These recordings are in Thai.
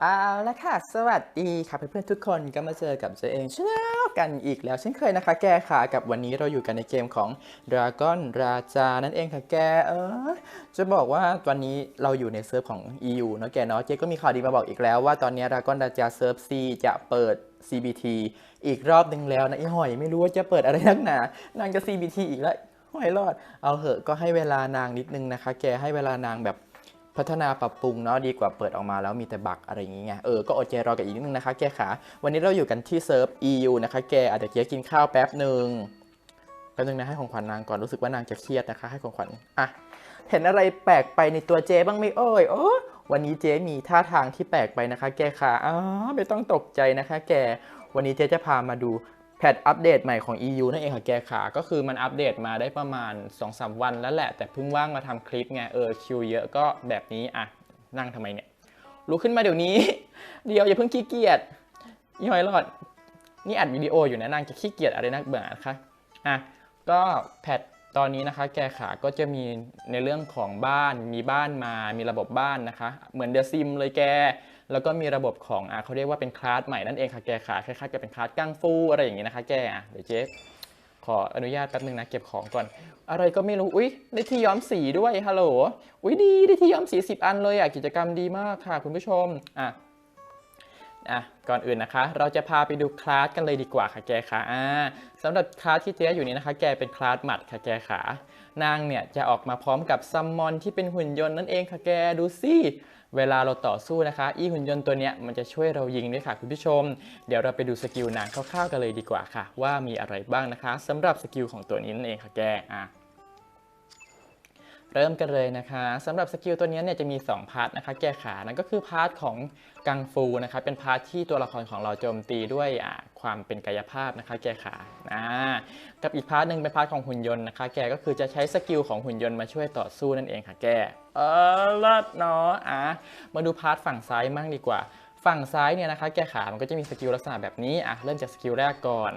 เอาละค่ะ สวัสดีค่ะเพื่อนๆทุกคนก็มาเจอกับเจเองเชาแนกันอีกแล้วเช่นเคยนะคะ แกค่ะกับวันนี้เราอยู่กันในเกมของ Dragon ราจานั่นเองค่ะแกเออจะบอกว่าวันนี้เราอยู่ในเซิร์ฟของ EU เนาะแกเนาะเจ๊ก็มีข่าวดีมาบอกอีกแล้วว่าตอนนี้ Dragon ราจาเซิร์ฟ C จะเปิด CBT อีกรอบหนึ่งแล้วนะไอ้หอยไม่รู้ว่าจะเปิดอะไรนักหนานางจะ CBT อีกแล้วหอยรอดเอาเหอะก็ให้เวลานางนิดนึงนะคะ แกให้เวลานางแบบ พัฒนาปรับปรุงเนาะดีกว่าเปิดออกมาแล้วมีแต่บักอะไรอย่างเงี้ยเออก็อดใจรอกันอีกนิดนึงนะคะแกขาวันนี้เราอยู่กันที่เซิร์ฟ EU นะคะแกอาจจะเกียกินข้าวแป๊บหนึ่งแป๊บนึงนะให้ของขวัญนางก่อนรู้สึกว่านางจะเครียดนะคะ ให้ของขวัญอะเห็นอะไรแปลกไปในตัวเจบ้างไหมเอ้ยโอ้วันนี้เจมีท่าทางที่แปลกไปนะคะ แกขาอ๋อไม่ต้องตกใจนะคะ แกวันนี้เจจะพามาดู พทอัปเดตใหม่ของ EU นั่นเองค่ะแกขา ก็คือมันอัปเดตมาได้ประมาณ 2-3 วันแล้วแหละ แต่เพิ่งว่างมาทำคลิปไง เออคิวเยอะก็แบบนี้ อะ นั่งทำไมเนี่ย ลุกขึ้นมาเดี๋ยวนี้ เดี๋ยวอย่าเพิ่งขี้เกียจย่อยรอด นี่อัดวิดีโออยู่นะนางจะขี้เกียจอะไรนักเบื่อนะคะอะ ก็แพทตอนนี้นะคะ แกขาก็จะมีในเรื่องของบ้าน มีบ้านมา มีระบบบ้านนะคะ เหมือนเดอะซิมเลยแก แล้วก็มีระบบของอะเขาเรียกว่าเป็นคลาสใหม่นั่นเองค่ะแกขาคล้ายๆกับเป็นคลาสกั้งฟูอะไรอย่างงี้นะคะ แกอะเดี๋ยวเจ๊ขออนุญาตแป๊บนึงนะเก็บของก่อน อะไรก็ไม่รู้อุ๊ยได้ที่ย้อมสีด้วยฮัลโหลอุ๊ยดีได้ที่ย้อมสี 10 อันเลยอะกิจกรรมดีมากค่ะ คุณผู้ชมอะอะก่อนอื่นนะคะ เราจะพาไปดูคลาสกันเลยดีกว่าค่ะแกขาอ่าสำหรับคลาสที่เจ๊อยู่นี้นะคะ แกเป็นคลาสหมัดค่ะแกขานางเนี่ยจะออกมาพร้อมกับซัมมอนที่เป็นหุ่นยนต์นั่นเองค่ะแกดูสิ เวลาเราต่อสู้นะคะอีหุ่นยนต์ตัวเนี้ยมันจะช่วยเรายิงด้วยค่ะคุณผู้ชม เดี๋ยวเราไปดูสกิลนางคร่าวๆกันเลยดีกว่าค่ะ ว่ามีอะไรบ้างนะคะสำหรับสกิลของตัวนี้นั่นเองค่ะแกอะ เริ่มกันเลยนะคะสำหรับสกิลตัวนี้เนี่ยจะมี 2 พาร์ทนะคะแก้ขานั่นก็คือพาร์ทของกังฟูนะคะเป็นพาร์ทที่ตัวละครของเราโจมตีด้วยความเป็นกายภาพนะคะแก้ขาอ่ากับอีกพาร์ทหนึ่งเป็นพาร์ทของหุ่นยนต์นะคะแกก็คือจะใช้สกิลของหุ่นยนต์มาช่วยต่อสู้นั่นเองค่ะแกเออเลิศเนาะอะมาดูพาร์ทฝั่งซ้ายมั่งดีกว่า ฝั่งซ้ายเนี่ยนะคะแก้ขามันก็จะมีสกิลลักษณะแบบนี้อะเริ่มจากสกิลแรกก่อน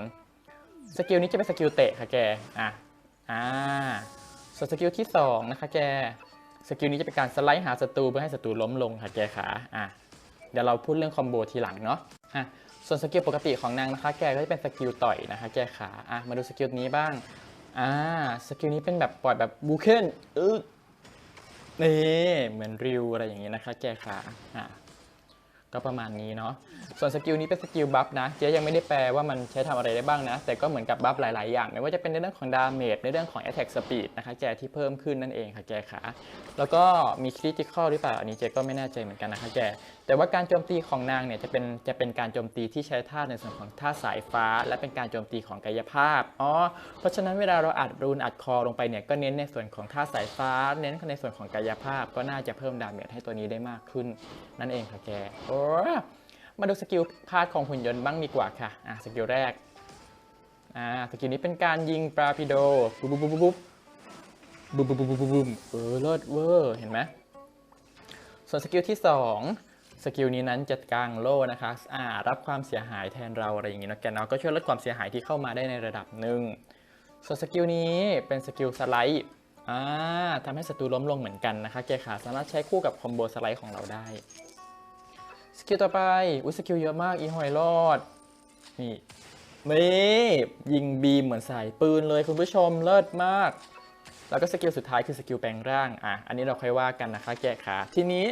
สกิลนี้จะเป็นสกิลเตะค่ะแกอะอ่า ส่วนสกิลที่2นะคะแกสกิลนี้จะเป็นการสไลด์หาศัตรูเพื่อให้ศัตรูล้มลงค่ะแกขาอะเดี๋ยวเราพูดเรื่องคอมโบทีหลังเนาะอะส่วนสกิลปกติของนางนะคะ แกก็จะเป็นสกิลต่อยนะคะ แกขาอะมาดูสกิลนี้บ้างอ่าสกิลนี้เป็นแบบปล่อยแบบบูเคนอึ๊ดนี่เหมือนริวอะไรอย่างนี้นะคะ แกขาอะ ก็ประมาณนี้เนาะ ส่วนสกิลนี้เป็นสกิลบัฟนะ เจ๊ยังไม่ได้แปลว่ามันใช้ทำอะไรได้บ้างนะ แต่ก็เหมือนกับบัฟหลาย ๆ อย่าง ไม่ว่าจะเป็นในเรื่องของดาเมจ ในเรื่องของ attack speed นะคะแจที่เพิ่มขึ้นนั่นเองค่ะแจขา แล้วก็มี critical หรือเปล่า อันนี้เจ๊ก็ไม่แน่ใจเหมือนกันนะคะแจ แต่ว่าการโจมตีของนางเนี่ยจะเป็นจะเป็นการโจมตีที่ใช้ท่าในส่วนของท่าสายฟ้า และเป็นการโจมตีของกายภาพอ๋อเพราะฉะนั้นเวลาเราอัดรูนอัดคอลงไปเนี่ยก็เน้นในส่วนของท่าสายฟ้า เน้นในส่วนของกายภาพ ก็น่าจะเพิ่มดาเมจให้ตัวนี้ได้มากขึ้น นั่นเองค่ะแกโอ้มาดูสกิลพาร์ทของหุ่นยนต์บ้างดีกว่าค่ะอะสกิลแรกอ่าสกิลนี้เป็นการยิงปราพิโดปุ๊บปุ๊บปุ๊บปุ๊บปุ๊บปุ๊บปุ๊บปุ๊บปุ๊บปุ๊บเออเลิศเวอร์เห็นไหมส่วนสกิลที่ 2 สกิลนี้นั้นจะกางโล่นะคะอ่ารับความเสียหายแทนเราอะไรอย่างนี้นะแกเนาะก็ช่วยลดความเสียหายที่เข้ามาได้ในระดับหนึ่งส่วนสกิลนี้เป็นสกิลสไลด์อ่าทำให้ศัตรูล้มลงเหมือนกันนะคะแกขาสามารถใช้คู่กับคอมโบสไลด์ของเราได้สกิลต่อไปอุ้ยสกิลเยอะมากอีหอยรอดนี่นี่ยิงบีมเหมือนสายปืนเลยคุณผู้ชมเลิศมาก แล้วก็สกิลสุดท้ายคือสกิลแปลงร่างอะอันนี้เราค่อยว่ากันนะคะแกขาทีนี้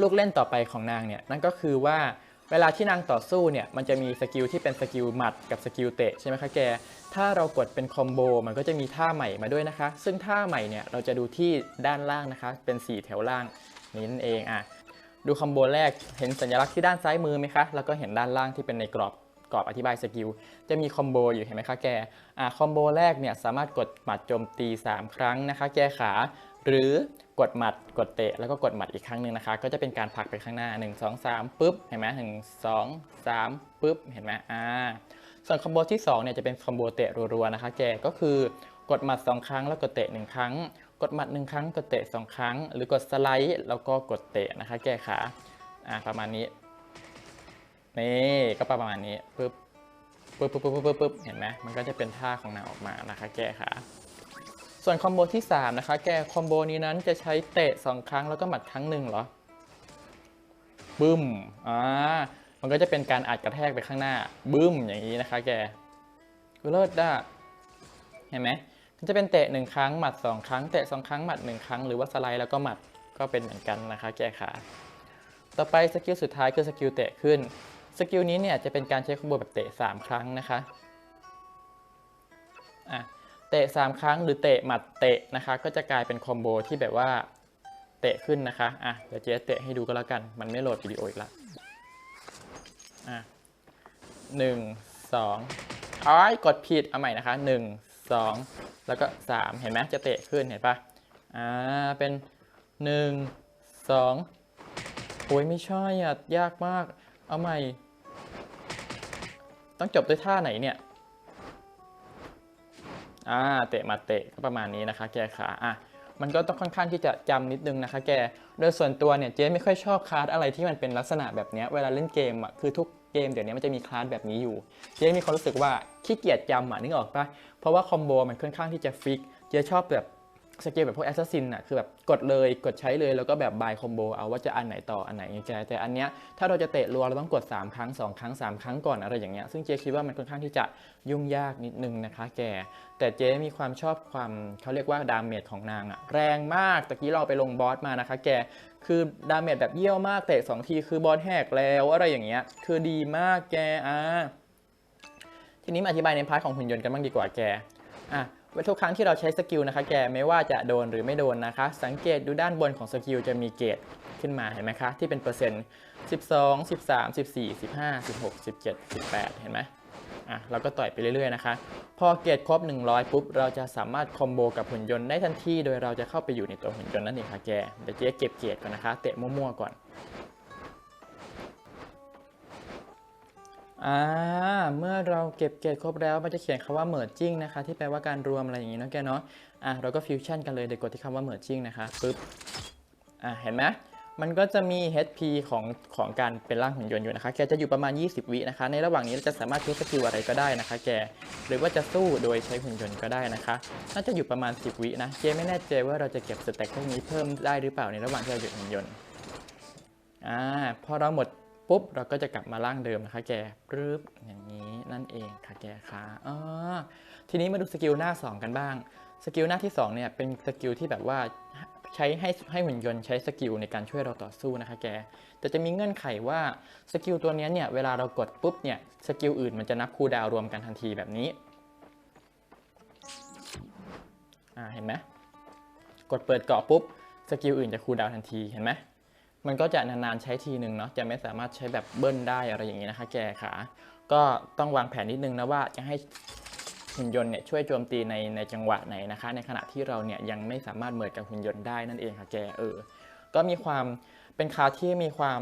ลูกเล่นต่อไปของนางเนี่ยนั่นก็คือว่าเวลาที่นางต่อสู้เนี่ยมันจะมีสกิลที่เป็นสกิลหมัดกับสกิลเตะใช่ไหมคะแก ถ้าเรากดเป็นคอมโบมันก็จะมีท่าใหม่มาด้วยนะคะ ซึ่งท่าใหม่เนี่ยเราจะดูที่ด้านล่างนะคะ เป็น 4 แถวล่างนี่นั่นเองอะดูคอมโบแรกเห็นสัญลักษณ์ที่ด้านซ้ายมือไหมคะ แล้วก็เห็นด้านล่างที่เป็นในกรอบกรอบอธิบายสกิล จะมีคอมโบอยู่เห็นไหมคะแกอ่าคอมโบแรกเนี่ยสามารถกดหมัดโจมตี 3 ครั้งนะคะ แกขา หรือกดหมัดกดเตะแล้วก็กดหมัดอีกครั้งหนึ่งนะคะ ก็จะเป็นการผลักไปข้างหน้า 1 2 3ปุ๊บเห็นไหมหนึ่งสองสามปุ๊บเห็นไหมอ่าส่วนคอมโบที่2เนี่ยจะเป็นคอมโบเตะรัวๆนะคะแกก็คือกดหมัด 2 ครั้งแล้วกดเตะ 1 ครั้ง กดหมัด 1 ครั้งกดเตะ 2 ครั้ง หรือกดสไลด์แล้วก็กดเตะนะคะ แกขาอ่าประมาณนี้นี่ก็ประมาณนี้ปุ๊บปุ๊บปุ๊บปุ๊บปุ๊บปุ๊บเห็นไหมมันก็จะเป็นท่าของนางออกมานะคะ แกขา ส่วนคอมโบที่ 3 นะคะ แกคอมโบนี้นั้นจะใช้เตะ 2 ครั้งแล้วก็หมัดครั้งหนึ่งเหรอ บึ้ม อ่า มันก็จะเป็นการอัดกระแทกไปข้างหน้า บึ้ม อย่างนี้นะคะ แกเลิศด้เห็นไหมก็จะเป็นเตะหนึ่งครั้ง หมัดสองครั้ง เตะสองครั้ง หมัดหนึ่งครั้ง หรือว่าสไลด์แล้วก็หมัด ก็เป็นเหมือนกันนะคะ แกขาต่อไปสกิลสุดท้ายคือสกิลเตะขึ้น สกิลนี้เนี่ยจะเป็นการใช้คอมโบแบบเตะ 3 ครั้งนะคะ อะ เตะ 3 ครั้งหรือเตะหมัดเตะนะคะ ก็จะกลายเป็นคอมโบที่แบบว่าเตะขึ้นนะคะ อะ เดี๋ยวเจ๊เตะให้ดูก็แล้วกัน มันไม่โหลดวิดีโออีกละ อะหนึ่งสองอ้ายกดผิด เอาใหม่นะคะหนึ่งสองแล้วก็สามเห็นไหมจะเตะขึ้นเห็นปะอ่า เป็นหนึ่งสองโอ้ยไม่ใช่อะยากมาก เอาใหม่ ต้องจบด้วยท่าไหนเนี่ย อ่าเตะมาเตะก็ประมาณนี้นะคะ แกขาอะมันก็ต้องค่อนข้างที่จะจำนิดนึงนะคะ แก โดยส่วนตัวเนี่ยเจ๊ไม่ค่อยชอบคลาสอะไรที่มันเป็นลักษณะแบบนี้เวลาเล่นเกมอะคือทุกเกมเดี๋ยวนี้มันจะมีคลาสแบบนี้อยู่ เจ๊มีความรู้สึกว่าขี้เกียจจำอะนึกออกปะเพราะว่าคอมโบมันค่อนข้างที่จะฟิก เจ๊ชอบแบบ สเกลแบบพวกแอสซัสซินอะคือแบบกดเลยกดใช้เลยแล้วก็แบบบายคอมโบเอาว่าจะอันไหนต่ออันไหนไงแกแต่อันเนี้ยถ้าเราจะเตะรัวเราต้องกด 3 ครั้ง 2 ครั้ง 3 ครั้งก่อนอะไรอย่างเงี้ยซึ่งเจ๊คิดว่ามันค่อนข้างที่จะยุ่งยากนิดนึงนะคะแก แต่เจ๊มีความชอบความเขาเรียกว่าดาเมจของนางอะแรงมากตะกี้เราไปลงบอสมานะคะแกคือดาเมจแบบเยี่ยวมากเตะสองทีคือบอสแหกแล้วอะไรอย่างเงี้ยคือดีมากแกอะทีนี้มาอธิบายในพาร์ทของหุ่นยนต์กันบ้างดีกว่าแกอะ ทุกครั้งที่เราใช้สกิลนะคะแกไม่ว่าจะโดนหรือไม่โดนนะคะ สังเกตดูด้านบนของสกิลจะมีเกรดขึ้นมาเห็นไหมคะ ที่เป็นเปอร์เซ็นต์ 12 13 14 15 16 17 18 เห็นไหมอะเราก็ต่อยไปเรื่อยๆนะคะ พอเกรดครบ 100 ปุ๊บ เราจะสามารถคอมโบกับหุ่นยนต์ได้ทันที โดยเราจะเข้าไปอยู่ในตัวหุ่นยนต์นั่นเองค่ะแกเดี๋ยวเจ๊เก็บเกรดก่อนนะคะ เตะมั่วๆก่อน อ่าเมื่อเราเก็บเกรดครบแล้วมันจะเขียนคำว่า merging นะคะ ที่แปลว่าการรวมอะไรอย่างนี้เนาะแกเนาะอะเราก็ฟิวชั่นกันเลยเดี๋ยวกดที่คำว่า merging นะคะปึ๊บอะเห็นไหมมันก็จะมี HP ของของการเป็นร่างหุ่นยนต์อยู่นะคะ แกจะอยู่ประมาณ 20 วินะคะ ในระหว่างนี้เราจะสามารถใช้สกิลอะไรก็ได้นะคะ แก หรือว่าจะสู้โดยใช้หุ่นยนต์ก็ได้นะคะ น่าจะอยู่ประมาณ 10 วินะ เจไม่แน่ใจว่าเราจะเก็บสเต็กพวกนี้เพิ่มได้หรือเปล่าในระหว่างที่เราหยุดหุ่นยนต์ อ่า พอเราหมด ปุ๊บเราก็จะกลับมาร่างเดิมนะคะแกปึ๊บอย่างนี้นั่นเองค่ะแกค่ะอ๋อทีนี้มาดูสกิลหน้า 2 กันบ้าง สกิลหน้าที่2เนี่ยเป็นสกิลที่แบบว่าใช้ให้ให้หุ่นยนต์ใช้สกิลในการช่วยเราต่อสู้นะคะแก แต่จะมีเงื่อนไขว่าสกิลตัวนี้เนี่ยเวลาเรากดปุ๊บเนี่ยสกิลอื่นมันจะนับคูดาวรวมกันทันทีแบบนี้อ่าเห็นไหมกดเปิดเกาะปุ๊บสกิลอื่นจะคูดาวทันทีเห็นไหม มันก็จะนานๆใช้ทีหนึ่งเนาะจะไม่สามารถใช้แบบเบิ้ลได้อะไรอย่างนี้นะคะ แกขาก็ต้องวางแผนนิดนึงนะว่าจะให้หุ่นยนต์เนี่ยช่วยโจมตีในในจังหวะไหนนะคะ ในขณะที่เราเนี่ยยังไม่สามารถเมิดกับหุ่นยนต์ได้นั่นเองค่ะแกเออ ก็มีความเป็นคาที่มีความ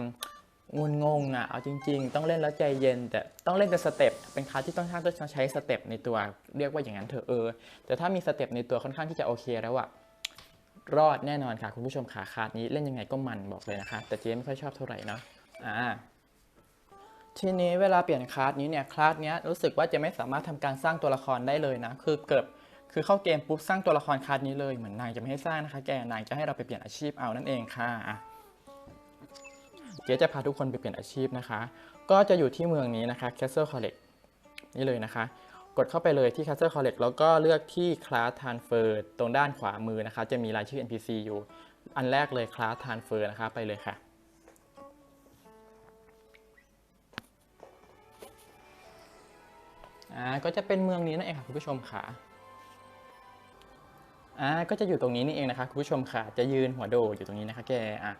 งุนงงอะเอาจริง ๆ ต้องเล่นแล้วใจเย็น แต่ต้องเล่นเป็นสเต็ปเป็นคาที่ต้องท่างต้องใช้สเต็ปในตัวเรียกว่าอย่างนั้นเถอะเออแต่ถ้ามีสเต็ปในตัวค่อนข้างที่จะโอเคแล้วอะ รอดแน่นอนค่ะคุณผู้ชมขาคาสนี้เล่นยังไงก็มันบอกเลยนะคะ แต่เจ๊ไม่ค่อยชอบเท่าไหร่เนาะอ่าทีนี้เวลาเปลี่ยนคลาสนี้เนี่ยคลาสเนี้ยรู้สึกว่าจะไม่สามารถทำการสร้างตัวละครได้เลยนะ คือเกิดคือเข้าเกมปุ๊บสร้างตัวละครคลาสนี้เลยเหมือนนางจะไม่ให้สร้างนะคะ แกนางจะให้เราไปเปลี่ยนอาชีพเอานั่นเองค่ะเจ๊จะพาทุกคนไปเปลี่ยนอาชีพนะคะ ก็จะอยู่ที่เมืองนี้นะคะ Castle Collect นี่เลยนะคะ กดเข้าไปเลยที่ Castle Collect แล้วก็เลือกที่ Class Transfer ตรงด้านขวามือนะคะ จะมีรายชื่อ NPC อยู่ อันแรกเลย Class Transfer นะคะไปเลยค่ะ อ่า ก็จะเป็นเมืองนี้นั่นเองค่ะคุณผู้ชมค่ะ อ่า ก็จะอยู่ตรงนี้นี่เองนะคะคุณผู้ชมค่ะ จะยืนหัวโดดอยู่ตรงนี้นะคะแก อะ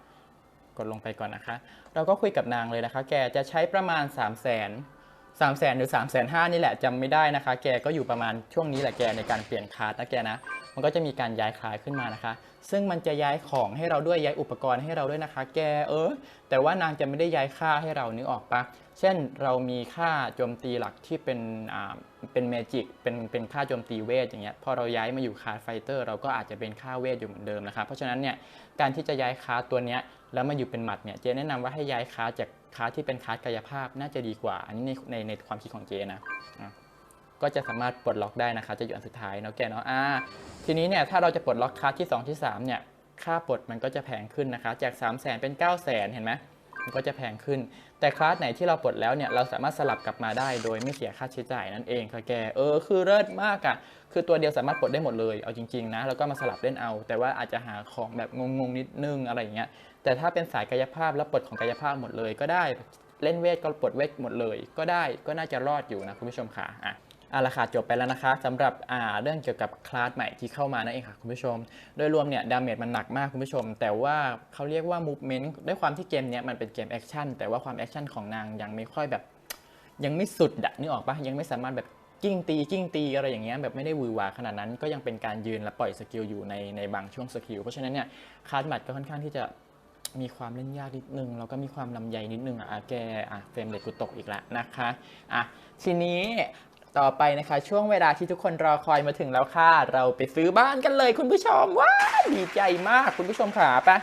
กดลงไปก่อนนะคะ เราก็คุยกับนางเลยนะคะ แกจะใช้ประมาณ 3 0 0 0 0 0 3 0 0 0 0 0หรือ3 5 0 0 0นี่แหละจำไม่ได้นะคะ แกก็อยู่ประมาณช่วงนี้แหละแกในการเปลี่ยนคลาสนะแกนะ มันก็จะมีการย้ายคลาสขึ้นมานะคะ ซึ่งมันจะย้ายของให้เราด้วยย้ายอุปกรณ์ให้เราด้วยนะคะ แกเออ แต่ว่านางจะไม่ได้ย้ายค่าให้เรานึกออกปะเช่นเรามีค่าโจมตีหลักที่เป็นอ่าเป็นเมจิกเป็นเป็นค่าโจมตีเวทอย่างเงี้ยพอเราย้ายมาอยู่คาร์ไฟเตอร์เราก็อาจจะเป็นค่าเวทอยู่เหมือนเดิมนะครับเพราะฉะนั้นเนี่ยการที่จะย้ายคาร์ตัวเนี้ยแล้วมาอยู่เป็นหมัดเนี่ยเจแนะนำว่าให้ย้ายคาร์จาก คาร์ที่เป็นคาร์กายภาพน่าจะดีกว่า อันนี้ในในในความคิดของเจนะก็จะสามารถปลดล็อกได้นะคะจะอยู่อันสุดท้ายเนาะแกเนาะอ่าทีนี้เนี่ยถ้าเราจะปลดล็อกคาร์ที่ 2 ที่ 3 เนี่ยค่าปลดมันก็จะแพงขึ้นนะคะ จาก 3 0 0 0 0 0เป็น 9 0 0 0 0 0เห็นไหมมันก็จะแพงขึ้น แต่คลาสไหนที่เราปลดแล้วเนี่ยเราสามารถสลับกลับมาได้โดยไม่เสียค่าใช้จ่ายนั่นเองค่ะแกเออคือเลิศมากอะ่ะคือตัวเดียวสามารถปลดได้หมดเลยเอาจริงๆนะแล้วก็มาสลับเล่นเอา แต่ว่าอาจจะหาของแบบงงๆนิดนึงอะไรอย่างเงี้ย แต่ถ้าเป็นสายกายภาพแล้วปลดของกายภาพหมดเลย ก็ได้เล่นเวทก็ปลดเวทหมดเลย ก็ได้ก็น่าจะรอดอยู่นะคุณผู้ชมค่ะอะอาละค่ะจบไปแล้วนะคะสำหรับอ่าเรื่องเกี่ยวกับคลาสใหม่ที่เข้ามานั่นเองค่ะคุณผู้ชม โดยรวมเนี่ยดาเมจมันหนักมากคุณผู้ชม แต่ว่าเขาเรียกว่ามูฟเมนต์ด้วยความที่เกมเนี้ยมันเป็นเกมแอคชั่นแต่ว่าความแอคชั่นของนางยังไม่ค่อยแบบ ยังไม่สุดอะนึกออกปะยังไม่สามารถแบบกิ้งตีกิ้งตีอะไรอย่างเงี้ยแบบไม่ได้วือหวาขนาดนั้นก็ยังเป็นการยืนและปล่อยสกิลอยู่ในในบางช่วงสกิลเพราะฉะนั้นเนี่ยคลาสหมัดก็ค่อนข้างที่จะ มีความเล่นยากนิดนึงแล้วก็มีความลำใหญ่นิดนึงอะอะแกอะเฟรมเด็กกูตกอีกแล้วนะคะอะทีนี้ต่อไปนะคะ ช่วงเวลาที่ทุกคนรอคอยมาถึงแล้วค่ะ เราไปซื้อบ้านกันเลยคุณผู้ชมว้าดีใจมากคุณผู้ชมขาปะ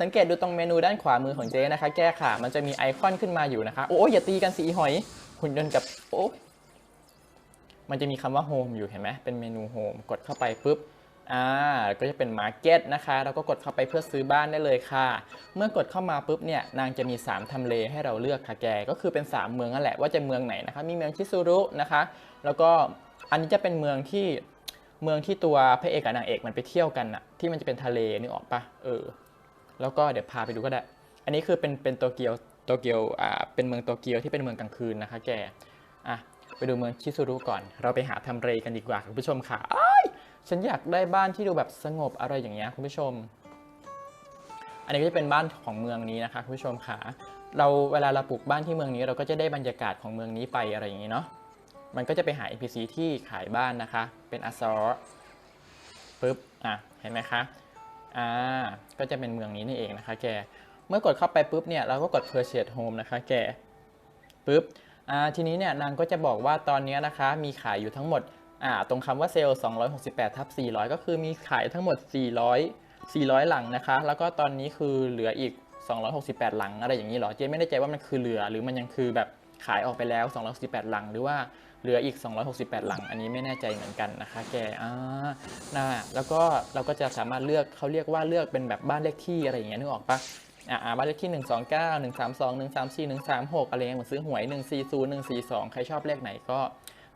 สังเกตดูตรงเมนูด้านขวามือของเจ๊นะคะ แก้ค่ะมันจะมีไอคอนขึ้นมาอยู่นะคะ โอ้ยอย่าตีกันสีหอยหุ่นยนต์กับโอ้ยมันจะมีคำว่าโฮมอยู่เห็นไหมเป็นเมนูโฮมกดเข้าไปปุ๊บ อ่าก็จะเป็นมาร์เก็ตนะคะแล้วก็กดเข้าไปเพื่อซื้อบ้านได้เลยค่ะ เมื่อกดเข้ามาปุ๊บเนี่ยนางจะมี 3ทำเลให้เราเลือกค่ะแก ก็คือเป็น 3 เมืองนั่นแหละว่าจะเมืองไหนนะคะมีเมืองชิซูรุนะคะ แล้วก็อันนี้จะเป็นเมืองที่เมืองที่ตัวพระเอกกับนางเอกมันไปเที่ยวกันอะที่มันจะเป็นทะเลนึกออกปะเออแล้วก็เดี๋ยวพาไปดูก็ได้ อันนี้คือเป็นเป็นโตเกียวโตเกียวอ่าเป็นเมืองโตเกียวที่เป็นเมืองกลางคืนนะคะ แกอะไปดูเมืองชิซูรุก่อน เราไปหาทำเลกันดีกว่าคุณผู้ชมค่ะอ้ย ฉันอยากได้บ้านที่ดูแบบสงบอะไรอย่างเงี้ยคุณผู้ชม อันนี้ก็จะเป็นบ้านของเมืองนี้นะคะคุณผู้ชมค่ะเราเวลาเราปลูกบ้านที่เมืองนี้ เราก็จะได้บรรยากาศของเมืองนี้ไปอะไรอย่างงี้เนาะมันก็จะไปหา NPC ที่ขายบ้านนะคะ เป็นอาซอร์ปึ๊บอะเห็นไหมคะอ่าก็จะเป็นเมืองนี้นี่เองนะคะแกเมื่อกดเข้าไปปุ๊บเนี่ยเราก็กด purchase home นะคะแกปุ๊บอ่าทีนี้เนี่ยนางก็จะบอกว่าตอนนี้นะคะมีขายอยู่ทั้งหมด อ่าตรงคำว่าเซลล์268ทับ400 ก็คือมีขายทั้งหมด 400 400 หลังนะคะ แล้วก็ตอนนี้คือเหลืออีก 268 หลังอะไรอย่างนี้เหรอ เจ๊ไม่แน่ใจว่ามันคือเหลือ หรือมันยังคือแบบขายออกไปแล้ว 268 หลัง หรือว่าเหลืออีก 268 หลัง อันนี้ไม่แน่ใจเหมือนกันนะคะ แก อ่าน่าแล้วก็เราก็จะสามารถเลือกเขาเรียกว่าเลือกเป็นแบบบ้านเลขที่อะไรอย่างเงี้ยนึกออกปะอ่าบ้านเลขที่ 129 132 134 136 อะไรเงี้ยเหมือนซื้อหวย 140 142 ใครชอบเลขไหนก็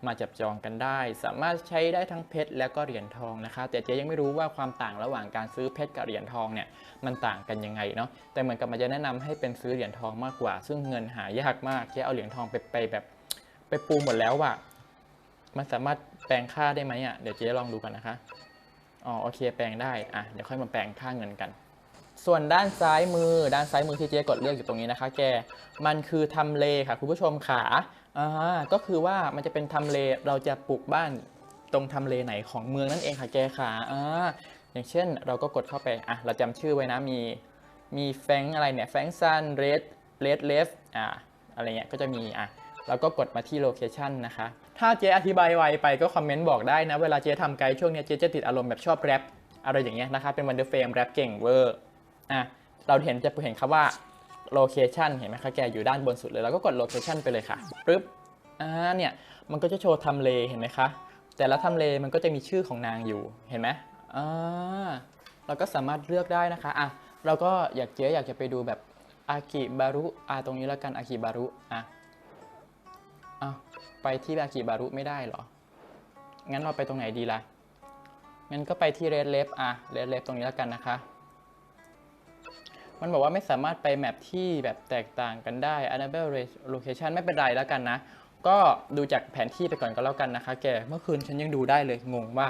มาจับจองกันได้ สามารถใช้ได้ทั้งเพชรและก็เหรียญทองนะคะ แต่เจ๊ยังไม่รู้ว่าความต่างระหว่างการซื้อเพชรกับเหรียญทองเนี่ยมันต่างกันยังไงเนาะแต่เหมือนกับมันจะแนะนำให้เป็นซื้อเหรียญทองมากกว่า ซึ่งเงินหายากมากเจ๊เอาเหรียญทองไปไปแบบไปปูหมดแล้วว่ะมันสามารถแปลงค่าได้ไหมอะเดี๋ยวเจ๊ลองดูกันนะคะอ๋อโอเคแปลงได้อะเดี๋ยวค่อยมาแปลงค่าเงินกันส่วนด้านซ้ายมือ ด้านซ้ายมือที่เจ๊กดเลือกอยู่ตรงนี้นะคะ แก มันคือทำเลค่ะ คุณผู้ชมขา อ่าก็คือว่ามันจะเป็นทำเลเราจะปลูกบ้านตรงทำเลไหนของเมืองนั่นเองค่ะแกขาอ่าอย่างเช่นเราก็กดเข้าไปอะเราจำชื่อไว้นะมีมีแฟงอะไรเนี่ยแฟงซันเรดเรดเลฟอ่าอะไรเงี้ยก็จะมีอะเราก็กดมาที่โลเคชันนะคะ ถ้าเจ๊อธิบายไวไปก็คอมเมนต์บอกได้นะ เวลาเจ๊ทำไกด์ช่วงเนี้ยเจ๊จะติดอารมณ์แบบชอบแรปอะไรอย่างเงี้ยนะคะ เป็นวันเดอร์เฟรมแรปเก่งเวอร์อะเราเห็นจะเห็นคำว่า โลเคชันเห็นไหมคะแกอยู่ด้านบนสุดเลยเราก็กดโลเคชันไปเลยค่ะปึ๊บอ่าเนี่ยมันก็จะโชว์ทำเลเห็นไหมคะแต่ละทำเลมันก็จะมีชื่อของนางอยู่เห็นไหมอ่าเราก็สามารถเลือกได้นะคะอะเราก็อยากเจ๊อยากจะไปดูแบบอากิบารุอ่าตรงนี้แล้วกันอากิบารุอะอ้าวไปที่อากิบารุไม่ได้เหรอ งั้นเราไปตรงไหนดีล่ะงั้นก็ไปที่เรดเลฟอะเรดเลฟตรงนี้แล้วกันนะคะ มันบอกว่าไม่สามารถไปแมปที่แบบแตกต่างกันได้ Enable Location ไม่เป็นไรแล้วกันนะ ก็ดูจากแผนที่ไปก่อนก็แล้วกันนะคะ แก เมื่อคืนฉันยังดูได้เลย งงว่า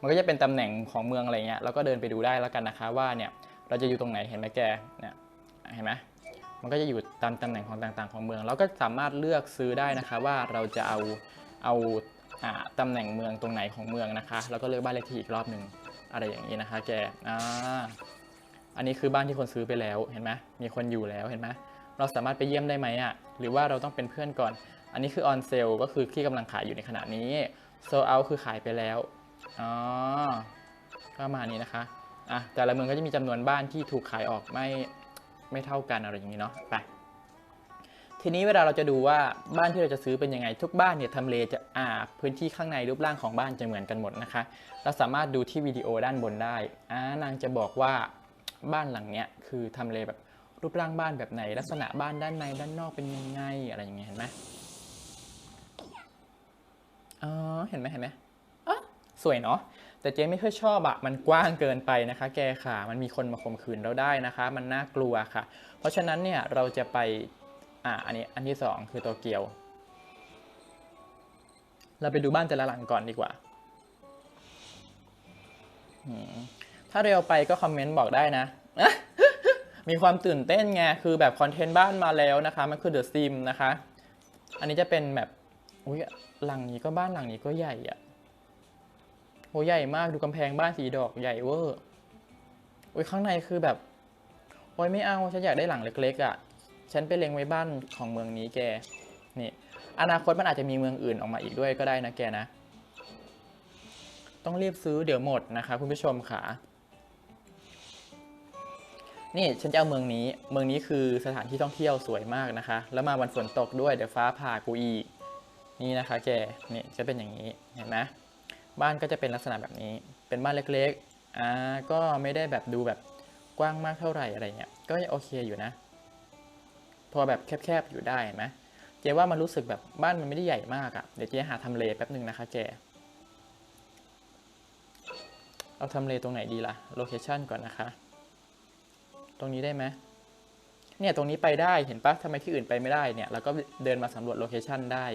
มันก็จะเป็นตำแหน่งของเมืองอะไรเงี้ย แล้วก็เดินไปดูได้แล้วกันนะคะ ว่าเนี่ยเราจะอยู่ตรงไหน เห็นไหมแก เนี่ยเห็นไหมมันก็จะอยู่ตามตำแหน่งของต่างๆ ของเมือง เราก็สามารถเลือกซื้อได้นะคะว่าเราจะเอาเอาอาตำแหน่งเมืองตรงไหนของเมืองนะคะ แล้วก็เลือกบ้านเลขที่อีกรอบหนึ่งอะไรอย่างนี้นะคะ แก อ่า อันนี้คือบ้านที่คนซื้อไปแล้วเห็นไหมมีคนอยู่แล้วเห็นไหมเราสามารถไปเยี่ยมได้ไหมอะหรือว่าเราต้องเป็นเพื่อนก่อน อันนี้คือ on sale ก็คือที่กำลังขายอยู่ในขณะนี้ sold out คือขายไปแล้วอ๋อก็ประมาณนี้นะคะอะแต่ละเมืองก็จะมีจำนวนบ้านที่ถูกขายออกไม่ไม่เท่ากันอะไรอย่างนี้เนาะไปทีนี้เวลาเราจะดูว่าบ้านที่เราจะซื้อเป็นยังไง ทุกบ้านเนี่ยทำเลจะอ่าพื้นที่ข้างในรูปร่างของบ้านจะเหมือนกันหมดนะคะ เราสามารถดูที่วิดีโอด้านบนได้อ่านางจะบอกว่า บ้านหลังเนี้ยคือทำเลแบบรูปร่างบ้านแบบไหน ลักษณะบ้านด้านในด้านนอกเป็นยังไงอะไรอย่างเงี้ยเห็นไหมอ๋อเห็นไหมเห็นไหมอะสวยเนาะแต่เจ๊ไม่ค่อยชอบอะมันกว้างเกินไปนะคะ แกค่ะ มันมีคนมาข่มขืนเราได้นะคะ มันน่ากลัวค่ะ เพราะฉะนั้นเนี่ยเราจะไปอะอันนี้อันที่สองคือโตเกียว เราไปดูบ้านแต่ละหลังก่อนดีกว่าอืม ถ้าเร็วไปก็คอมเมนต์บอกได้นะ มีความตื่นเต้นไง คือแบบคอนเทนต์บ้านมาแล้วนะคะ มันคือเดอะซิมนะคะ อันนี้จะเป็นแบบ อุ้ยหลังนี้ก็บ้านหลังนี้ก็ใหญ่อะโหใหญ่มากดูกำแพงบ้านสีดอกใหญ่เวอร์อุ้ยข้างในคือแบบ โอ้ยไม่เอาฉันอยากได้หลังเล็กๆอะฉันไปเล็งไว้บ้านของเมืองนี้แก นี่ อนาคตมันอาจจะมีเมืองอื่นออกมาอีกด้วยก็ได้นะแกนะ ต้องรีบซื้อเดี๋ยวหมดนะคะ คุณผู้ชมค่ะ นี่ฉันจะเอาเมืองนี้ เมืองนี้คือสถานที่ท่องเที่ยวสวยมากนะคะ แล้วมาวันฝนตกด้วยเดี๋ยวฟ้าผ่ากูอีก นี่นะคะแกนี่จะเป็นอย่างนี้เห็นไหมบ้านก็จะเป็นลักษณะแบบนี้ เป็นบ้านเล็กๆอ่าก็ไม่ได้แบบดูแบบกว้างมากเท่าไหร่อะไรเงี้ยก็ยังโอเคอยู่นะ พอแบบแคบๆอยู่ได้เห็นไหมเจ๊ว่ามันรู้สึกแบบบ้านมันไม่ได้ใหญ่มากอะ่ะเดี๋ยวเจ๊หาทำเลแป๊บหนึ่งนะคะแกเอาทำเลตรงไหนดีล่ะโลเคชันก่อนนะคะ ตรงนี้ได้ไหมเนี่ยตรงนี้ไปได้เห็นปะทำไมที่อื่นไปไม่ได้เนี่ยเราก็เดินมาสำรวจโลเคชันได้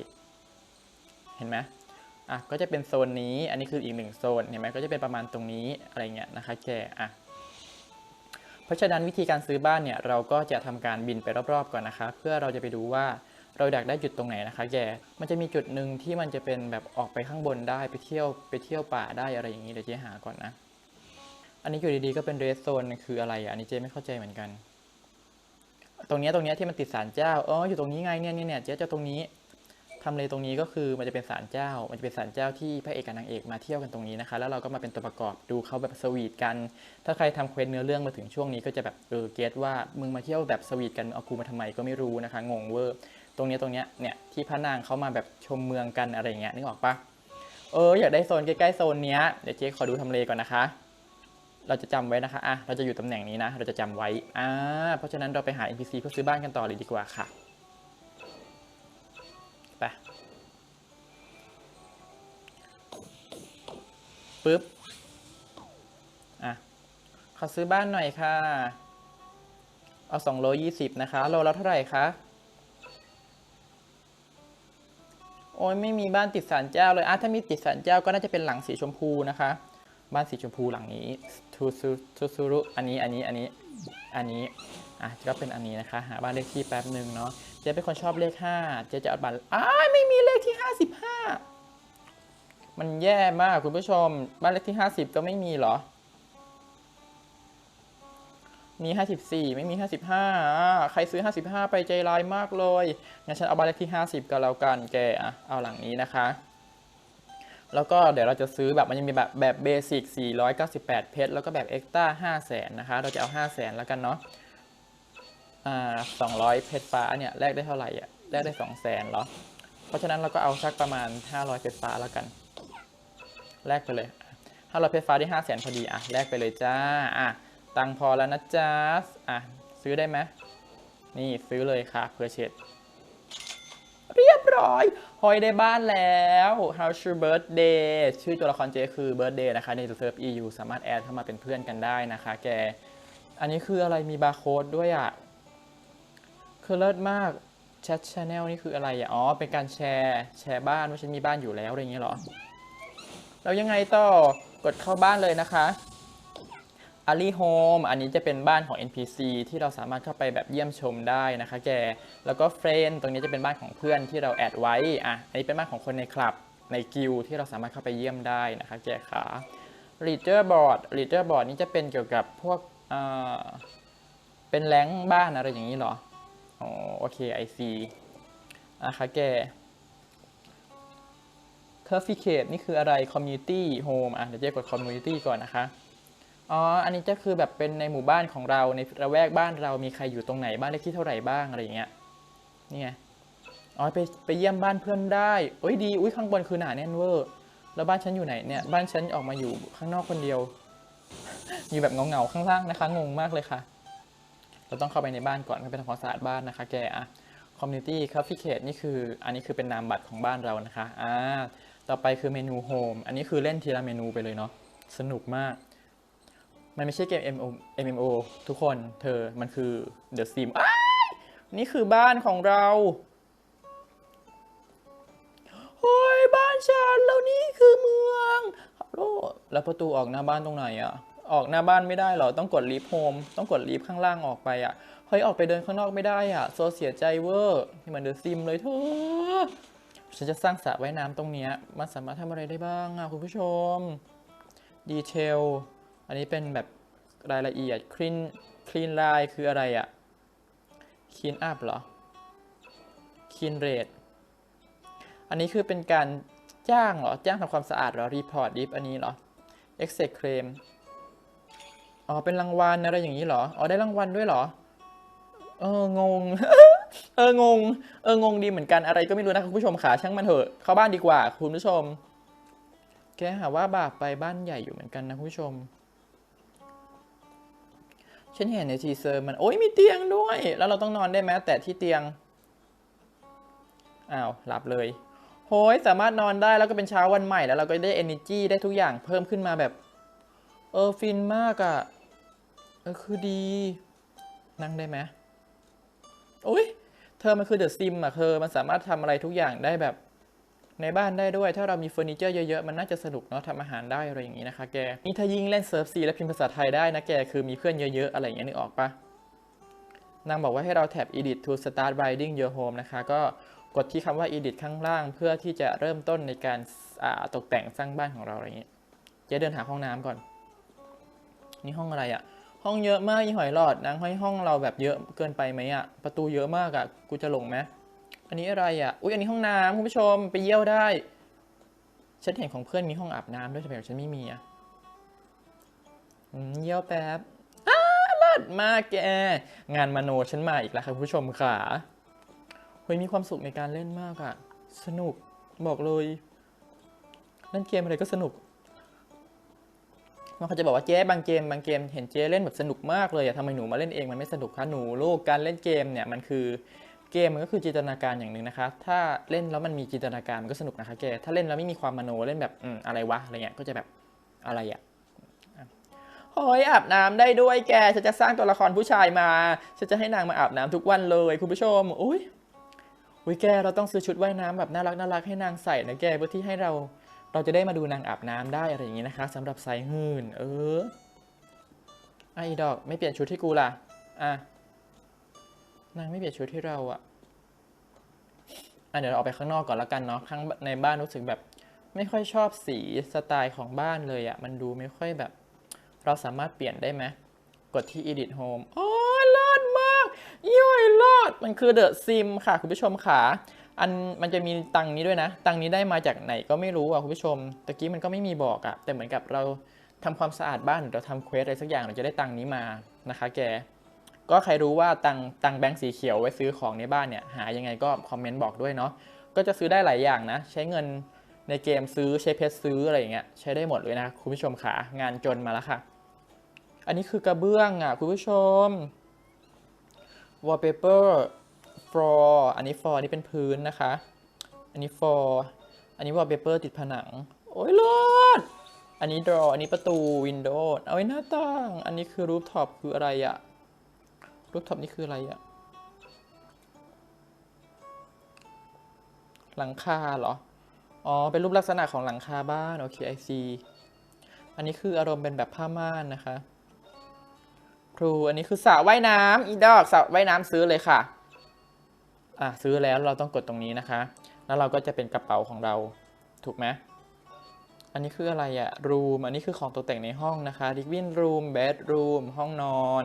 เห็นไหมอะก็จะเป็นโซนนี้ อันนี้คืออีกหนึ่งโซนเห็นไหมก็จะเป็นประมาณตรงนี้อะไรเงี้ยนะคะแกอะเพราะฉะนั้นวิธีการซื้อบ้านเนี่ยเราก็จะทำการบินไปรอบๆก่อนนะคะ เพื่อเราจะไปดูว่าเราอยากได้จุดตรงไหนนะคะแกมันจะมีจุดหนึ่งที่มันจะเป็นแบบออกไปข้างบนได้ไปเที่ยวไปเที่ยวป่าได้อะไรอย่างนี้เดี๋ยวเจ๊หาก่อนนะ อันนี้อยู่ดีๆก็เป็นเรสโซนคืออะไรอะอันนี้เจ๊ไม่เข้าใจเหมือนกัน ตรงนี้ตรงนี้ที่มันติดศาลเจ้าอ๋ออยู่ตรงนี้ไงเนี่ยเนี่ยเนี่ยเจ๊จะตรงนี้ทำเลตรงนี้ก็คือมันจะเป็นศาลเจ้า มันจะเป็นศาลเจ้าที่พระเอกกับนางเอกมาเที่ยวกันตรงนี้นะคะ แล้วเราก็มาเป็นตัวประกอบดูเขาแบบสวีทกัน ถ้าใครทำเควสเนื้อเรื่องมาถึงช่วงนี้ก็จะแบบเออเก็ตว่ามึงมาเที่ยวแบบสวีทกันเอากูมาทำไมก็ไม่รู้นะคะงงเวอร์ตรงนี้ตรงนี้เนี่ยที่พระนางเขามาแบบชมเมืองกันอะไรอย่างเงี้ยนึกออกปะเอออยากได้โซนใกล้ๆโซนเนี้ยเดี๋ยวเจ๊ขอดูทำเลก่อนนะคะ เราจะจำไว้นะคะอะเราจะอยู่ตำแหน่งนี้นะ เราจะจำไว้อ่าเพราะฉะนั้นเราไปหา NPC เพื่อซื้อบ้านกันต่อเลยดีกว่าค่ะไปปึ๊บอะขอซื้อบ้านหน่อยค่ะ เอา2โล20นะคะ โลละเท่าไหร่คะ โอ้ยไม่มีบ้านติดศาลเจ้าเลยอะถ้ามีติดศาลเจ้าก็น่าจะเป็นหลังสีชมพูนะคะ บ้านสีชมพูหลังนี้ทูซูทูซูรุอันนี้อันนี้อันนี้อันนี้อะก็เป็นอันนี้นะคะหาบ้านเลขที่แป๊บหนึ่งเนาะเจ๊เป็นคนชอบเลข 5 เจ๊จะเอาบัตรอ้าไม่มีเลขที่ 55 มันแย่มากคุณผู้ชม บ้านเลขที่ 50 ก็ไม่มีเหรอ มี 54 ไม่มี 55 ใครซื้อ 55 ไปใจร้ายมากเลยงั้นฉันเอาบ้านเลขที่ 50ก็แล้วกันแกอะเอาหลังนี้นะคะ แล้วก็เดี๋ยวเราจะซื้อแบบมันจะมีแบบแบบเบสิก498 เพชรแล้วก็แบบเอ็กซ์ต้า5แสนนะคะ เราจะเอา5แสนแล้วกันเนาะอ่า200 เพชรฟ้าเนี่ยแลกได้เท่าไหร่อะแลกได้2แสนเหรอ เพราะฉะนั้นเราก็เอาสักประมาณ 500 เพชรฟ้าแล้วกัน แลกไปเลย 500 เพชรฟ้าได้5แสนพอดีอะแลกไปเลยจ้าอะตังพอแล้วนะจ๊ะอะซื้อได้ไหมนี่ซื้อเลยค่ะเพื่อเช็ด ร้อยฮอยได้บ้านแล้ว How's your birthday ชื่อตัวละครเจคือ birthday นะคะ ในเซิร์ฟ EU สามารถแอดเข้ามาเป็นเพื่อนกันได้นะคะ แก อันนี้คืออะไรมีบาร์โค้ดด้วยอะ คือเลิศมากแชทช n แนลนี่คืออะไรอะอ๋อ เป็นการแชร์แชร์บ้านว่าฉันมีบ้านอยู่แล้วอะไรอย่างเงี้ยเหรอแล้วยังไงต่อกดเข้าบ้านเลยนะคะ อารีโฮมอันนี้จะเป็นบ้านของ NPC ที่เราสามารถเข้าไปแบบเยี่ยมชมได้นะคะแก แล้วก็เฟรนตรงนี้จะเป็นบ้านของเพื่อนที่เราแอดไว้ อะ อันนี้เป็นบ้านของคนในคลับ ในกิลที่เราสามารถเข้าไปเยี่ยมได้นะคะแกขา Leader Board Leader Board นี่จะเป็นเกี่ยวกับพวกเอ่อเป็นแรงบ้านอะไรอย่างนี้เหรอ อ๋อ โอเค I see นะคะแก c u r f i c a t e นี่คืออะไร Community Home อะ เดี๋ยวเจ๊กด Community ก่อนนะคะ อ๋อ อันนี้จะคือแบบเป็นในหมู่บ้านของเราในระแวกบ้านเรามีใครอยู่ตรงไหนบ้านเลขที่เท่าไหร่บ้างอะไรอย่างเงี้ย นี่ไง อ๋อไปไปเยี่ยมบ้านเพื่อนได้โอ้ยดีอุ้ยข้างบนคือหนาแน่นเวอร์ แล้วบ้านฉันอยู่ไหนเนี่ย บ้านฉันออกมาอยู่ข้างนอกคนเดียว อยู่แบบเงาๆข้างล่างนะคะ งงมากเลยค่ะ เราต้องเข้าไปในบ้านก่อนเพื่อไปทำความสะอาดบ้านนะคะ แกอะ community coffee cake นี่คือ อันนี้คือเป็นนามบัตรของบ้านเรานะคะ อ่า ต่อไปคือเมนู home อันนี้คือเล่นทีละเมนูไปเลยเนาะ สนุกมาก มันไม่ใช่เกม MMO MMO ทุกคน เธอ มันคือ The Sim อ้ายนี่คือบ้านของเราเฮ้ยบ้านฉันแล้วนี่คือเมืองโลแล้วประตูออกหน้าบ้านตรงไหนอะออกหน้าบ้านไม่ได้เหรอ ต้องกดลีฟโฮม ต้องกดลีฟข้างล่างออกไปอะเฮ้ย ออกไปเดินข้างนอกไม่ได้อะโซเสียใจเวอร์ที่มันเดอะซิมเลยเธอ ฉันจะสร้างสระว่ายน้ำตรงเนี้ย มันสามารถทำอะไรได้บ้างอะคุณผู้ชม ดีเทล อันนี้เป็นแบบรายละเอียด clean clean line คืออะไรอะ clean up เหรอ clean rate อันนี้คือเป็นการจ้างเหรอ จ้างทำความสะอาดเหรอ report diff อันนี้เหรอ exit claim อ๋อ เป็นรางวัลอะไรอย่างนี้เหรอ อ๋อ ได้รางวัลด้วยเหรอ เออ งง เออ งง เออ งงดีเหมือนกัน อะไรก็ไม่รู้นะคุณผู้ชมขาช่างมันเถอะ เข้าบ้านดีกว่าคุณผู้ชม แกหาว่าบาปไปบ้านใหญ่อยู่เหมือนกันนะคุณผู้ชม ฉันเห็นในทีเซอร์มันโอ้ยมีเตียงด้วย แล้วเราต้องนอนได้ไหมแต่ที่เตียง อ้าวหลับเลย โหยสามารถนอนได้แล้วก็เป็นเช้าวันใหม่แล้วเราก็ได้ energy ได้ทุกอย่างเพิ่มขึ้นมาแบบ เออฟินมากอะ่ะเออคือดี นั่งได้ไหมโอ้ยเธอมันคือเดอะซิมอะเธอมันสามารถทำอะไรทุกอย่างได้แบบ ในบ้านได้ด้วย ถ้าเรามีเฟอร์นิเจอร์เยอะๆ มันน่าจะสนุกเนาะทำอาหารได้อะไรอย่างนี้นะคะแก นี่ถ้ายิ่งเล่นเซิร์ฟซีและพิมพ์ภาษาไทยได้นะแก คือมีเพื่อนเยอะๆ อะไรอย่างเงี้ยนึกออกปะนางบอกว่าให้เราแท็บ edit to start building your home นะคะ ก็กดที่คำว่า edit ข้างล่าง เพื่อที่จะเริ่มต้นในการตกแต่งสร้างบ้านของเราอะไรอย่างนี้เจ๊เดินหาห้องน้ำก่อน นี่ห้องอะไรอะห้องเยอะมากยี่หอยหลอดนางให้ห้องเราแบบเยอะเกินไปไหมอะประตูเยอะมากอะกูจะหลงไหม อันนี้อะไรอะอุ้ยอันนี้ห้องน้ำคุณผู้ชมไปเยี่ยวได้ ฉันเห็นของเพื่อนมีห้องอาบน้ำด้วยแต่แบบฉันไม่มีอะอืมเยี่ยวแป๊บอ้าเลิศมากแก งานมโนฉันมาอีกแล้วค่ะคุณผู้ชมค่ะเฮ้ยมีความสุขในการเล่นมากอะสนุกบอกเลยเล่นเกมอะไรก็สนุกมันเขาจะบอกว่าเจ๊บางเกมบางเกมเห็นเจ๊เล่นแบบสนุกมากเลยอะทำไมหนูมาเล่นเองมันไม่สนุกคะหนูโลกการเล่นเกมเนี่ยมันคือ เกมมันก็คือจินตนาการอย่างหนึ่งนะคะ ถ้าเล่นแล้วมันมีจินตนาการมันก็สนุกนะคะแก ถ้าเล่นแล้วไม่มีความมโนเล่นแบบอืมอะไรวะอะไรเงี้ย ก็จะแบบอะไรอะโอ้ยอาบน้ำได้ด้วยแก ฉันจะสร้างตัวละครผู้ชายมา ฉันจะให้นางมาอาบน้ำทุกวันเลยคุณผู้ชม อุ้ยอุ้ยแก เราต้องซื้อชุดว่ายน้ำแบบน่ารักน่ารักให้นางใส่นะแกเพื่อที่ให้เรา เราจะได้มาดูนางอาบน้ำได้อะไรอย่างนี้นะคะสำหรับสายหื่น เออ ไอ้ดอกไม่เปลี่ยนชุดให้กูล่ะ อะ นางไม่เปลี่ยนชุดให้เราอะอะเดี๋ยวเราออกไปข้างนอกก่อนล้วกันเนาะข้างในบ้านรู้สึกแบบ ไม่ค่อยชอบสีสไตล์ของบ้านเลยอะมันดูไม่ค่อยแบบ เราสามารถเปลี่ยนได้ไหมกดที่ edit home อ้ยเลิศมากย่อยเลิศมันคือ The Sim ค่ะ คุณผู้ชมค่ะอันมันจะมีตังนี้ด้วยนะ ตังนี้ได้มาจากไหนก็ไม่รู้อะคุณผู้ชมตะกี้มันก็ไม่มีบอกอะแต่เหมือนกับเราทำความสะอาดบ้านหรือเราทำเควสอะไรสักอย่างเราจะได้ตังนี้มานะคะ แก ก็ใครรู้ว่าตังตังแบงค์สีเขียวไว้ซื้อของในบ้านเนี่ยหายังไงก็คอมเมนต์บอกด้วยเนาะก็จะซื้อได้หลายอย่างนะ ใช้เงินในเกมซื้อใช้เพชรซื้ออะไรอย่างเงี้ยใช้ได้หมดเลยนะคุณผู้ชมขางานจนมาแล้วค่ะ อันนี้คือกระเบื้องอะคุณผู้ชม wallpaper floor อันนี้ floor นี่เป็นพื้นนะคะ อันนี้ floor อันนี้ wallpaper ติดผนัง โอ้ยเลิศอันนี้ draw อันนี้ประตู window เอาไว้หน้าต่าง อันนี้คือ rooftop คืออะไรอะ rooftop นี่คืออะไรอะหลังคาเหรอ อ๋อ เป็นรูปลักษณะของหลังคาบ้าน โอเค I see อันนี้คืออารมณ์เป็นแบบผ้าม่านนะคะ ครู อันนี้คือสระว่ายน้ำอีดอกสระว่ายน้ำซื้อเลยค่ะ อะซื้อแล้วเราต้องกดตรงนี้นะคะ แล้วเราก็จะเป็นกระเป๋าของเรา ถูกไหมอันนี้คืออะไรอะรูม อันนี้คือของตกแต่งในห้องนะคะลิ v วินรูมเบดรูมห้องนอน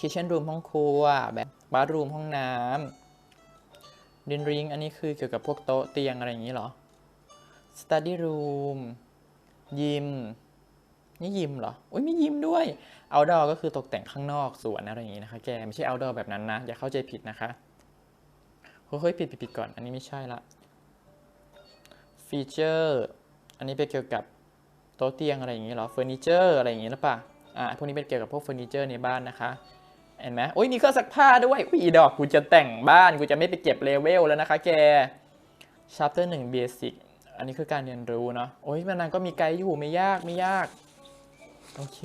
คิเช n นรูมห้องครัว แบบบาร์รูมห้องน้ำดินริงอันนี้คือเกี่ยวกับพวกโต๊ะเตียงอะไรอย่างนี้เหรอสตูดี้รูมยิมนี่ยิมเหรอ อุ้ยมียิมด้วย outdoor ก็คือตกแต่งข้างนอกสวนอะไรอย่างนี้นะคะ แกไม่ใช่ outdoor แบบนั้นนะ อย่าเข้าใจผิดนะคะเฮ้ยผิดผิดผิดก่อน อันนี้ไม่ใช่ละ ฟีเจอร์ อันนี้เป็นเกี่ยวกับโต๊ะเตียงอะไรอย่างนี้เหรอ เฟอร์นิเจอร์อะไรอย่างนี้หรือเปล่า อ่า พวกนี้เป็นเกี่ยวกับพวกเฟอร์นิเจอร์ในบ้านนะคะ เห็นไหมโอ้ยมีเครื่องซักผ้าด้วยอุ้ยอีดอกกูจะแต่งบ้านกูจะไม่ไปเก็บเลเวลแล้วนะคะแก chapter หนึ่ง basic อันนี้คือการเรียนรู้เนาะโอ้ยมันนานก็มีไกด์อยู่ไม่ยากไม่ยาก โอเค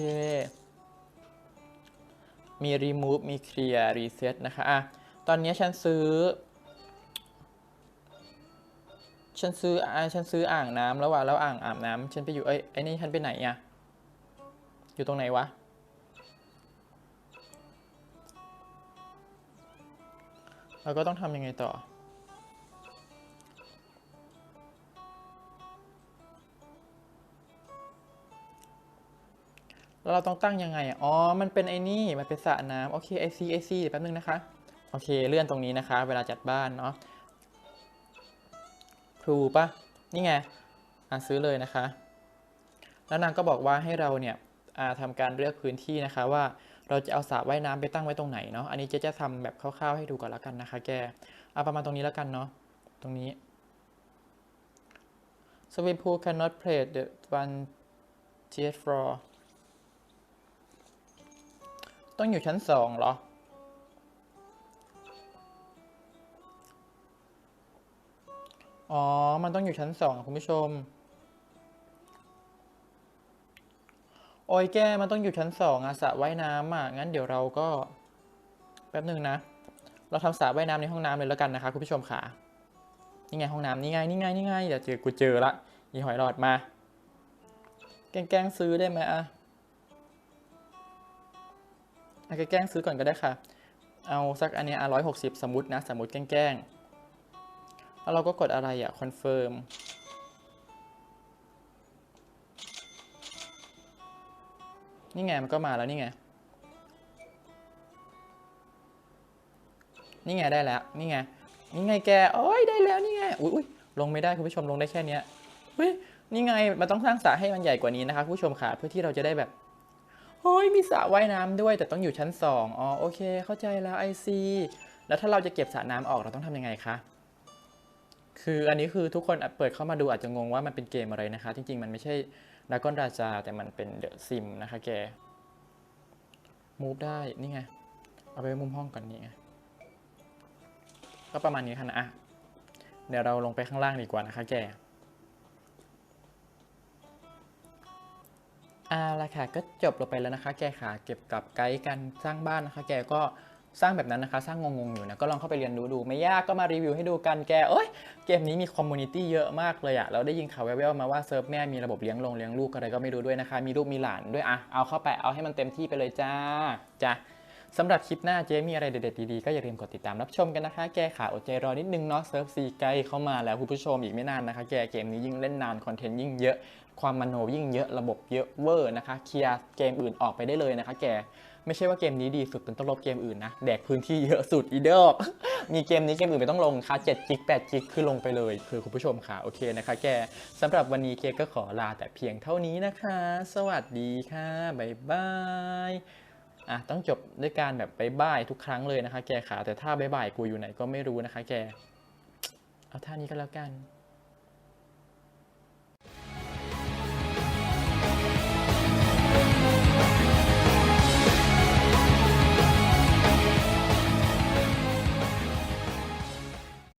มี remove มี clear reset นะคะอะตอนนี้ฉันซื้อ ฉันซื้ออ่าฉันซื้ออ่างน้ำแล้วว่ะแล้วอ่างอาบน้ำฉันไปอยู่เอ้ยไอ้นี่ฉันไปไหนอะอยู่ตรงไหนวะ เราก็ต้องทำยังไงต่อ แล้วเราต้องตั้งยังไงอ๋อ มันเป็นไอ้นี่ มันเป็นสระน้ำโอเคไอซีไอซีเดี๋ยวแป๊บนึงนะคะ โอเค เลื่อนตรงนี้นะคะ เวลาจัดบ้านเนาะครูปะนี่ไง อะซื้อเลยนะคะ แล้วนางก็บอกว่าให้เราเนี่ยทำการเลือกพื้นที่นะคะว่า เราจะเอาสระว่ายน้ำไปตั้งไว้ตรงไหนเนาะ อันนี้เจ๊จะทำแบบคร่าวๆให้ดูก่อนแล้วกันนะคะ แก เอาประมาณตรงนี้แล้วกันเนาะ ตรงนี้ Swimming pool cannot play the one t floor ต้องอยู่ชั้นสองเหรอ อ๋อ มันต้องอยู่ชั้นสองคุณผู้ชม โอ้ยแกมันต้องอยู่ชั้นสองอะสระว่ายน้ำอะงั้นเดี๋ยวเราก็แป๊บหนึ่งนะ เราทำสระว่ายน้ำในห้องน้ำเลยแล้วกันนะคะคุณผู้ชมค่ะนี่ไงห้องน้ำนี่ไงนี่ไงนี่ไงเดี๋ยวเจอกูเจอละยีหอยหลอดมา แกล้งซื้อได้ไหมอะอะแกล้งซื้อก่อนก็ได้ค่ะ เอาสักอันเนี้อะร้อยหกสิบสมมตินะ สมมติแกล้งแล้วเราก็กดอะไรอะ คอนเฟิร์ม นี่ไงมันก็มาแล้วนี่ไง นี่ไงได้แล้ว นี่ไง นี่ไงแกโอ้ยได้แล้วนี่ไง อุ้ยอุ้ยลงไม่ได้คุณผู้ชมลงได้แค่เนี้ยเฮ้ยนี่ไงมันต้องสร้างสระให้มันใหญ่กว่านี้นะคะคุณผู้ชมค่ะเพื่อที่เราจะได้แบบเฮ้ยมีสระว่ายน้ำด้วย แต่ต้องอยู่ชั้นสองอ๋อโอเค เข้าใจแล้วไอซีแล้วถ้าเราจะเก็บสระน้ำออกเราต้องทำยังไงคะคืออันนี้คือทุกคนเปิดเข้ามาดูอาจจะงงว่ามันเป็นเกมอะไรนะคะ จริง ๆ มันไม่ใช่ ดากอนราจาแต่มันเป็นเดอะซิมนะคะแกมูฟได้นี่ไง เอาไปมุมห้องก่อนนี่ไงก็ประมาณนี้ค่ะนะ เดี๋ยวเราลงไปข้างล่างดีกว่านะคะแกอ่าละค่ะก็จบลงไปแล้วนะคะ แกค่ะเก็บกับไกด์การสร้างบ้านนะคะ แกก็ สร้างแบบนั้นนะคะ สร้างงงๆอยู่นะ ก็ลองเข้าไปเรียนรู้ดู ไม่ยากก็มารีวิวให้ดูกันแก เอ้ย เกมนี้มีคอมมูนิตี้เยอะมากเลยอะเราได้ยินข่าวแว่วๆมาว่าเซิร์ฟแม่มีระบบเลี้ยงลงเลี้ยงลูกอะไรก็ไม่รู้ด้วยนะคะ มีลูกมีหลานด้วยอะเอาเข้าไปเอาให้มันเต็มที่ไปเลยจ้าจ้าสำหรับคลิปหน้าเจ๊มีอะไรเด็ดๆดีๆก็อย่าลืมกดติดตามรับชมกันนะคะ แกขาอดใจรอนิดนึงเนาะเซิร์ฟซีใกลเข้ามาแล้วคุณผู้ชมอีกไม่นานนะคะ แกเกมนี้ยิ่งเล่นนานคอนเทนต์ยิ่งเยอะ ความมโนยิ่งเยอะระบบเยอะเวอร์นะคะ เคลียร์เกมอื่นออกไปได้เลยนะคะ แก ไม่ใช่ว่าเกมนี้ดีสุดจนต้องลบเกมอื่นนะ แดกพื้นที่เยอะสุดอีเดอกมีเกมนี้เกมอื่นไม่ต้องลงค่ะ7จิก8จิกคือลงไปเลย คือคุณผู้ชมค่ะ โอเคนะคะ แกสำหรับวันนี้เกก็ขอลาแต่เพียงเท่านี้นะคะ สวัสดีค่ะบ๊ายบายอะต้องจบด้วยการแบบบายบายทุกครั้งเลยนะคะ แกขาแต่ถ้าบ๊ายบายกูอยู่ไหนก็ไม่รู้นะคะ แก เอาท่านี้ก็แล้วกัน